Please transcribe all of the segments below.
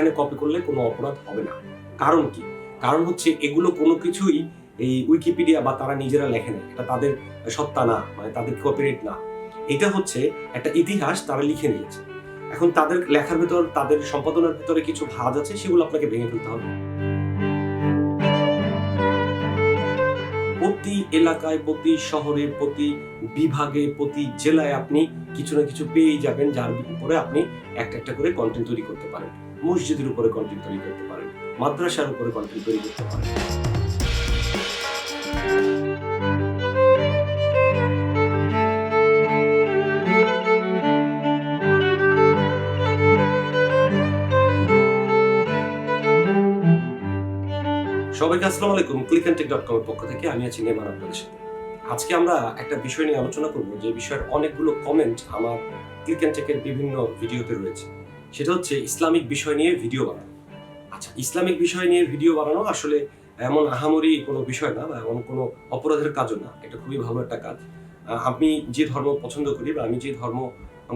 সেখানে কপি করলে কোনো অপরাধ হবে না। কারণ কি? কারণ হচ্ছে এগুলো কোনো কিছুই এই উইকিপিডিয়া বা তারা নিজেরা লেখে না। এটা তাদের সত্তা না মানে তাদের কপিরাইট না। এটা হচ্ছে একটা ইতিহাস তারা লিখে নিয়েছে। এখন তাদের লেখার ভেতর, তাদের সম্পাদনার ভেতরে কিছু ভাজ আছে, সেগুলো আপনাকে ভেঙে ফেলতে হবে। প্রতি এলাকায়, প্রতি শহরে, প্রতি বিভাগে, প্রতি জেলায় আপনি কিছু না কিছু পেয়েই যাবেন, যার উপরে আপনি একটা একটা করে কন্টেন্ট তৈরি করতে পারেন। মসজিদের উপরে কন্টেন্ট তৈরি করতে পারেন, মাদ্রাসার উপরে কন্টেন্ট তৈরি করতে পারেন। সবাইকে আসসালামু আলাইকুম ক্লিক অ্যান্ড টেক ডট কমের পক্ষ থেকে আমি আছি নেমান আপনাদের সাথে। আজকে আমরা একটা বিষয় নিয়ে আলোচনা করব, যে বিষয়ের অনেকগুলো কমেন্ট আমার ক্লিক অ্যান্ড টেকের বিভিন্ন ভিডিওতে রয়েছে। সেটা হচ্ছে ইসলামিক বিষয় নিয়ে ভিডিও বানানো। আচ্ছা ইসলামিক বিষয় নিয়ে ভিডিও বানানো আসলে এমন আহামরি কোনো বিষয় না বা এমন কোনো অপরাধের কাজও না, এটা খুবই ভালো একটা কাজ। আমি যে ধর্ম পছন্দ করি বা আমি যে ধর্ম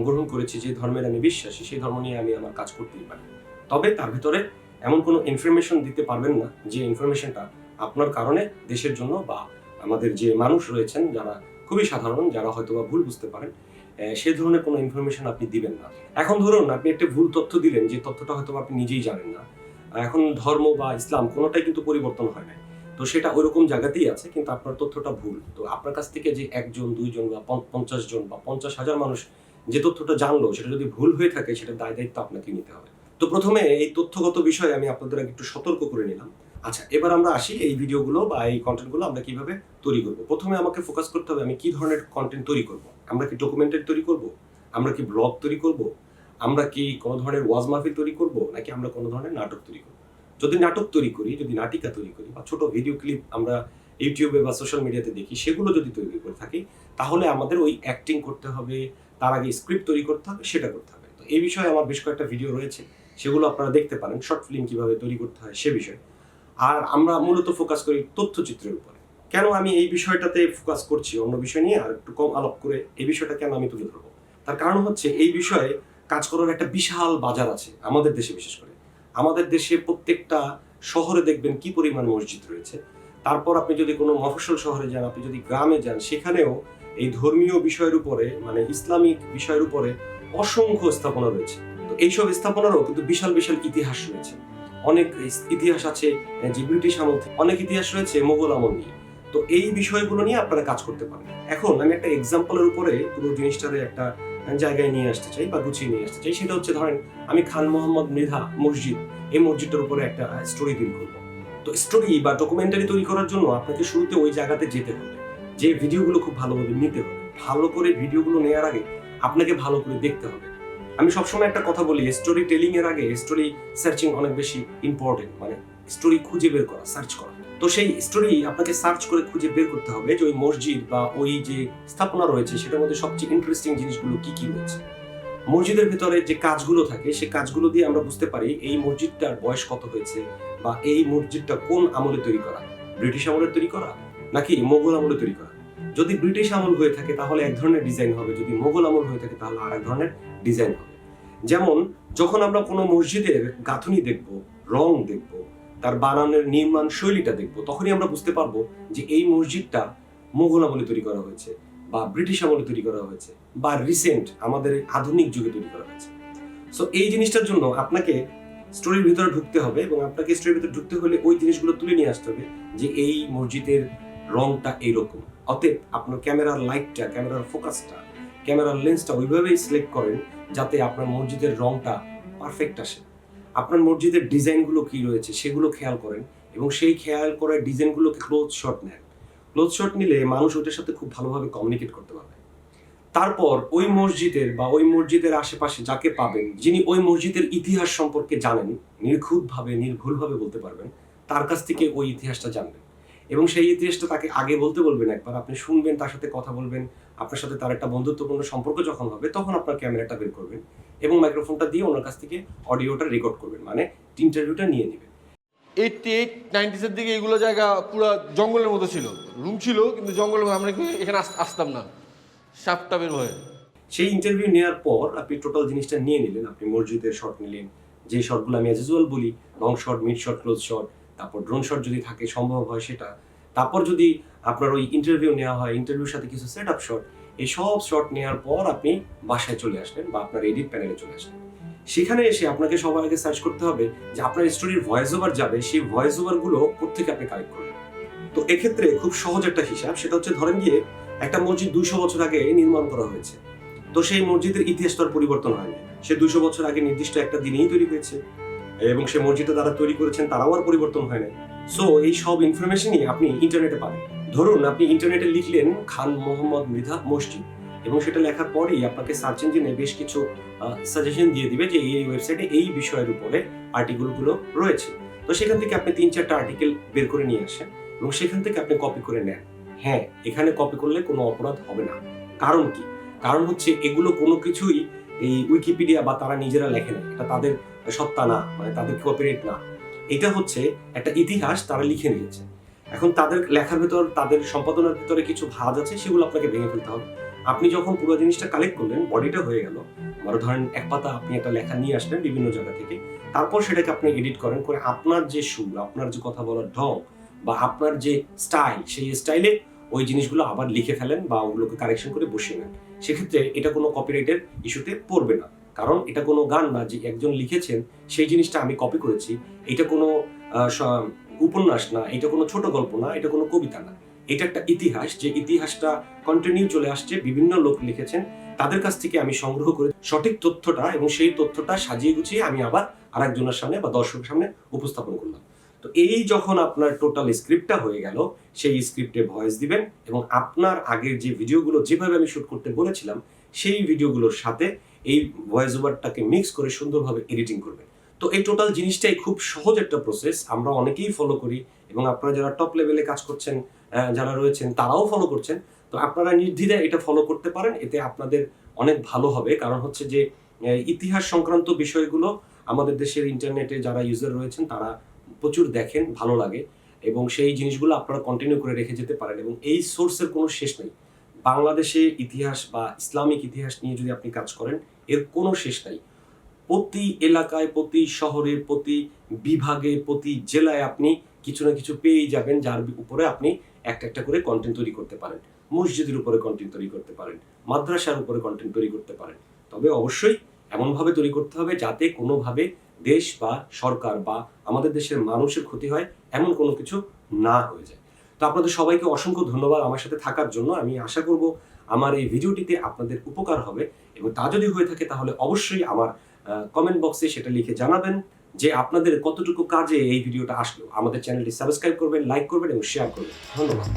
গ্রহণ করেছি, যে ধর্মের আমি বিশ্বাসী, সেই ধর্ম নিয়ে আমি আমার কাজ করতেই পারি। তবে তার ভিতরে এমন কোনো ইনফরমেশন দিতে পারবেন না, যে ইনফরমেশনটা আপনার কারণে দেশের জন্য বা আমাদের যে মানুষ রয়েছেন, যারা খুবই সাধারণ, যারা হয়তো বা ভুল বুঝতে পারেন সে ধরনের কোনো ইনফরমেশন আপনি দিবেন না। এখন ধরুন আপনি একটা ভুল তথ্য দিলেন, যে তথ্যটা হয়তো আপনি নিজেই জানেন না। এখন ধর্ম বা ইসলাম কোনোটাই কিন্তু পরিবর্তন হয় না তো সেটা ওইরকম জায়গাতেই আছে, কিন্তু আপনার তথ্যটা ভুল। তো আপনার কাছ থেকে যে একজন, দুইজন বা পঞ্চাশ জন বা পঞ্চাশ হাজার মানুষ যে তথ্যটা জানলো, সেটা যদি ভুল হয়ে থাকে, সেটা দায় দায়িত্ব আপনাকে নিতে হবে। তো প্রথমে এই তথ্যগত বিষয়ে আমি আপনাদের একটু সতর্ক করে নিলাম। আচ্ছা এবার আমরা আসি এই ভিডিওগুলো বা এই কন্টেন্টগুলো আমরা কীভাবে তৈরি করব। প্রথমে আমাকে ফোকাস করতে হবে আমি কি ধরনের কন্টেন্ট তৈরি করব। আমরা কি ডকুমেন্টারি তৈরি করব? আমরা কি ব্লগ তৈরি করব? আমরা কি কোনো ধরনের ওয়াজ মাহফিল তৈরি করব? নাকি আমরা কোনো ধরনের নাটক তৈরি করব? যদি নাটক তৈরি করি, যদি নাটিকা তৈরি করি বা ছোট ভিডিও ক্লিপ আমরা ইউটিউবে বা সোশ্যাল মিডিয়াতে দেখি, সেগুলো যদি তৈরি করে থাকি, তাহলে আমাদের ওই অ্যাক্টিং করতে হবে, তার আগে স্ক্রিপ্ট তৈরি করতে হবে, সেটা করতে হবে। তো এই বিষয়ে আমার বেশ কয়েকটা ভিডিও রয়েছে, সেগুলো আপনারা দেখতে পারেন শর্ট ফিল্ম কীভাবে তৈরি করতে হয় সে বিষয়ে। আর আমরা মূলত ফোকাস করি তথ্যচিত্রের উপরে। কেন আমি এই বিষয়টাতে ফোকাস করছি অন্য বিষয় নিয়ে? আর একটু কম আলাপ করে এই বিষয়টা কেন আমি তুলে ধরবো? তার কারণ হচ্ছে এই বিষয়ে কাজ করার একটা বিশাল বাজার আছে আমাদের দেশে বিশেষ করে। আমাদের দেশে প্রত্যেকটা শহরে দেখবেন কি পরিমাণ মসজিদ রয়েছে। তারপর আপনি যদি কোনো মফস্বল শহরে যান, আপনি যদি গ্রামে যান, সেখানেও এই ধর্মীয় বিষয়ের উপরে মানে ইসলামিক বিষয়ের উপরে অসংখ্য স্থাপনা রয়েছে। তো এইসব স্থাপনারও কিন্তু বিশাল বিশাল ইতিহাস রয়েছে। অনেক ইতিহাস আছে, যে ব্রিটিশ আমল অনেক ইতিহাস রয়েছে মোগল আমল নিয়ে। তো এই বিষয়গুলো নিয়ে আপনারা কাজ করতে পারেন। এখন আমি একটা এক্সাম্পলের উপরে পুরো জিনিসটারে একটা জায়গায় নিয়ে আসতে চাই বা গুছিয়ে নিয়ে আসতে চাই। সেটা হচ্ছে ধরেন, আমি খান মোহাম্মদ মৃধা মসজিদ, এই মসজিদটার উপরে একটা স্টোরি তৈরি করব। তো স্টোরি বা ডকুমেন্টারি তৈরি করার জন্য আপনাকে শুরুতে ওই জায়গাতে যেতে হবে। যে ভিডিওগুলো খুব ভালোভাবে নিতে হবে। ভালো করে ভিডিওগুলো নেওয়ার আগে আপনাকে ভালো করে দেখতে হবে। আমি সবসময় একটা কথা বলি স্টোরি টেলিং এর আগে স্টোরি সার্চিং অনেক বেশি ইম্পর্টেন্ট মানে স্টোরি খুঁজে বের করা সার্চ করা। তো সেই স্টোরি আপনাকে সার্চ করে খুঁজে বের করতে হবে যে ওই মসজিদ বা ওই যে স্থাপনা রয়েছে, সেটার মধ্যে সবচেয়ে ইন্টারেস্টিং জিনিসগুলো কি কি রয়েছে। মসজিদের ভিতরে যে কাজগুলো থাকে সেই কাজগুলো দিয়ে আমরা বুঝতে পারি এই মসজিদটার বয়স কত হয়েছে বা এই মসজিদটা কোন আমলে তৈরি করা? ব্রিটিশ আমলে তৈরি করা? নাকি মোগল আমলে তৈরি করা? যদি ব্রিটিশ আমল হয়ে থাকে, তাহলে এক ধরনের ডিজাইন হবে। যদি মোগল আমল হয়ে থাকে, তাহলে আর এক ধরনের ডিজাইন হবে। যেমন, যখন আমরা কোনো মসজিদের গাঁথনি দেখব, রং দেখব তার বানানের নির্মাণ শৈলীটা দেখব, তখনই আমরা বুঝতে পারব যে এই মসজিদটা মোগল আমলে তৈরি করা হয়েছে বা ব্রিটিশ আমলে তৈরি করা হয়েছে বা রিসেন্ট আমাদের আধুনিক যুগে তৈরি করা হয়েছে। সো এই জিনিসটার জন্য আপনাকে স্টোরির ভিতরে ঢুকতে হবে এবং আপনাকে স্টোরির ভিতরে ঢুকতে হলে ওই জিনিসগুলো তুলে নিয়ে আসতে হবে যে এই মসজিদের রংটা এইরকম। অতএব আপনার ক্যামেরার লাইটটা ক্যামেরার ফোকাসটা ক্যামেরার লেন্সটা ওইভাবেই সিলেক্ট করেন যাতে আপনার মসজিদের রংটা পারফেক্ট আসে। আপনার মসজিদের ডিজাইনগুলো কি রয়েছে সেগুলো খেয়াল করেন এবং সেই খেয়াল করা ডিজাইনগুলোকে ক্লোজ শট নেন। ক্লোজ শট নিলে মানুষ ওটার সাথে খুব ভালোভাবে কমিউনিকেট করতে পারবে। তারপর ওই মসজিদের বা ওই মসজিদের আশেপাশে যাকে পাবেন, যিনি ওই মসজিদের ইতিহাস সম্পর্কে জানেন নির্ঘুতভাবে নির্ভুলভাবে বলতে পারবেন, তার কাছ থেকে ওই ইতিহাসটা জানবেন। এবং সেই ইতিহাসটা তাকে আগে বলতে বলবেন একবার, আপনি শুনবেন, তার সাথে কথা বলবেন, আপনার সাথে তার একটা বন্ধুত্বপূর্ণ সম্পর্ক যখন হবে, তখন আপনার ক্যামেরাটা বের করবেন। এবং মাইক্রোফোনটা দিয়ে ওনার কাছ থেকে অডিওটা রেকর্ড করবেন মানে ইন্টারভিউটা নিয়ে নেবেন। এইটটি এইট নাইনটিসের দিকে এগুলো জায়গা পুরো জঙ্গলের মতো ছিল। রুম ছিল কিন্তু জঙ্গলের মতো আমরা কি এখানে আস- আসতাম না। সাপটা বের হয়ে। সেই ইন্টারভিউ নেওয়ার পর আপনি টোটাল জিনিসটা নিয়ে নিলেন আপনি মসজিদের শট নিলেন যে শটগুলো আমি অ্যাজ ইউজুয়াল বলি long shot mid shot close shot তারপর ড্রোন শট যদি থাকে সম্ভব হয় সেটা। তারপর যদি আপনার ওই ইন্টারভিউ নেওয়া হয় ইন্টারভিউর সাথে কিছু সেট আপ শট এই সব শট নেওয়ার পর আপনি বাসায় চলে আসলেন বা আপনার এডিট প্যানেলে চলে আসলেন। সেখানে এসে আপনাকে সবার আগে সার্চ করতে হবে যে আপনার স্টোরির ভয়েস ওভার যাবে, সেই ভয়েস ওভারগুলো কোথেকে আপনি কালেক্ট করবেন তো এক্ষেত্রে খুব সহজ একটা হিসাব, সেটা হচ্ছে ধরেন গিয়ে একটা মসজিদ দুইশো বছর আগে নির্মাণ করা হয়েছে। তো সেই মসজিদের ইতিহাস তো পরিবর্তন হয়নি। সে দুশো বছর আগে নির্দিষ্ট একটা দিনেই তৈরি হয়েছে এবং সে মসজিদটা তারা তৈরি করেছেন, তারাও আর পরিবর্তন হয় না সো এই সব ইনফরমেশনই আপনি ইন্টারনেটে পাবেন। ধরুন আপনি ইন্টারনেটে লিখলেন খান মোহাম্মদ মৃধা মসজিদ এবং সেটা লেখার পরেই আপনাকে সার্চ ইঞ্জিনে বেশ কিছু সাজেশন দিয়ে দিবে যে এই ওয়েবসাইটে এই বিষয়ের উপরে আর্টিকেলগুলো রয়েছে। তো সেখান থেকে আপনি তিন চারটা আর্টিকেল বের করে নিয়ে আসেন এবং সেখান থেকে আপনি কপি করে নেন। হ্যাঁ এখানে কপি করলে কোনো অপরাধ হবে না। কারণ কি? কারণ হচ্ছে এগুলো কোনো কিছুই এই উইকিপিডিয়া বা তারা নিজেরা লেখে না। এটা তাদের সত্তা না মানে তাদের কপিরাইট না। এটা হচ্ছে একটা ইতিহাস তারা লিখে নিয়েছে। এখন তাদের লেখার ভেতর, তাদের সম্পাদনার ভেতরে কিছু ভাজ আছে, সেগুলো আপনাকে ভেঙে ফেলতে হবে। আপনি যখন পুরো জিনিসটা কালেক্ট করলেন বডিটা হয়ে গেল। মানে ধরেন এক পাতা আপনি একটা লেখা নিয়ে আসলেন বিভিন্ন জায়গা থেকে। তারপর সেটাকে আপনি এডিট করেন করে আপনার যে সুর, আপনার যে কথা বলার ঢং বা আপনার যে স্টাইল সেই স্টাইলে ওই জিনিসগুলো আবার লিখে ফেলেন বা ওগুলোকে কারেকশন করে বসিয়ে নেন। সেক্ষেত্রে এটা কোনো কপিরাইটের ইস্যুতে পড়বে না। কারণ এটা কোনো গান না যে একজন লিখেছেন, সেই জিনিসটা আমি কপি করেছি। এটা কোনো উপন্যাস না, এটা কোনো ছোট গল্প না, এটা কোনো কবিতা না। এটা একটা ইতিহাস, যে ইতিহাসটা কন্টিনিউ চলে আসছে, বিভিন্ন লোক লিখেছেন, তাদের কাছ থেকে আমি সংগ্রহ করে সঠিক তথ্যটা এবং সেই তথ্যটা সাজিয়ে গুছিয়ে আমি আবার আরেকজনের সামনে বা দর্শকের সামনে উপস্থাপন করলাম। তো এই যখন আপনার টোটাল স্ক্রিপ্টটা হয়ে গেল, সেই স্ক্রিপ্টে ভয়েস দিবেন এবং আপনার আগের যে ভিডিওগুলো যেভাবে আমি শুট করতে বলেছিলাম, সেই ভিডিওগুলোর সাথে এই ভয়েস ওভারটাকে মিক্স করে সুন্দরভাবে এডিটিং করবেন। তো এই টোটাল জিনিসটাই খুব সহজ একটা প্রসেস আমরা অনেকেই ফলো করি এবং আপনারা যারা টপ লেভেলে কাজ করছেন যারা রয়েছেন, তারাও ফলো করছেন। তো আপনারা নির্দ্বিধায় এটা ফলো করতে পারেন, এতে আপনাদের অনেক ভালো হবে। কারণ হচ্ছে যে ইতিহাস সংক্রান্ত বিষয়গুলো আমাদের দেশের ইন্টারনেটে যারা ইউজার রয়েছেন, তারা প্রচুর দেখেন, ভালো লাগে। এবং সেই জিনিসগুলো আপনারা কন্টিনিউ করে রেখে যেতে পারেন এবং এই সোর্সের কোনো শেষ নেই। বাংলাদেশে ইতিহাস বা ইসলামিক ইতিহাস নিয়ে যদি আপনি কাজ করেন, এর কোনো শেষ নাই। প্রতি এলাকায়, প্রতি শহরে প্রতি বিভাগে, প্রতি জেলায় আপনি কিছু না কিছু পেয়েই যাবেন, যার উপরে আপনি একটা একটা করে কন্টেন্ট তৈরি করতে পারেন। মসজিদের উপরে কন্টেন্ট তৈরি করতে পারেন, মাদ্রাসার উপরে কন্টেন্ট তৈরি করতে পারেন। তবে অবশ্যই এমনভাবে তৈরি করতে হবে যাতে কোনোভাবে দেশ বা সরকার বা আমাদের দেশের মানুষের ক্ষতি হয়, এমন কোনো কিছু না হয়ে যায়। তো আপনাদের সবাইকে অসংখ্য ধন্যবাদ আমার সাথে থাকার জন্য। আমি আশা করব আমার এই ভিডিওটিতে আপনাদের উপকার হবে এবং তা যদি হয়ে থাকে তাহলে অবশ্যই আমার কমেন্ট বক্সে সেটা লিখে জানাবেন যে আপনাদের কতটুকু কাজে এই ভিডিওটা আসলো। আমাদের চ্যানেলটি সাবস্ক্রাইব করবেন লাইক করবেন এবং শেয়ার করবেন। ধন্যবাদ।